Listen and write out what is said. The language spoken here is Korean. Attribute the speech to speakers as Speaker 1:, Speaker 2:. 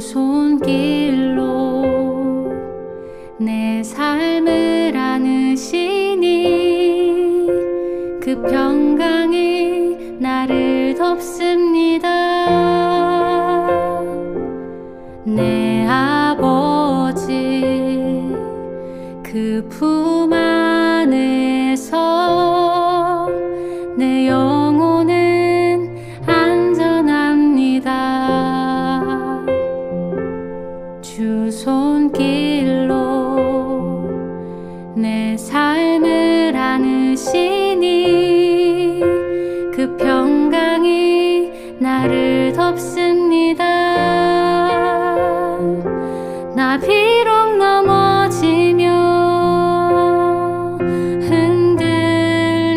Speaker 1: 손길로 내 삶을 안으시니 그 평강이 나를 덮습니다. 내 아버지 그 품 안 주 손길로 내 삶을 안으시니 그 평강이 나를 덮습니다.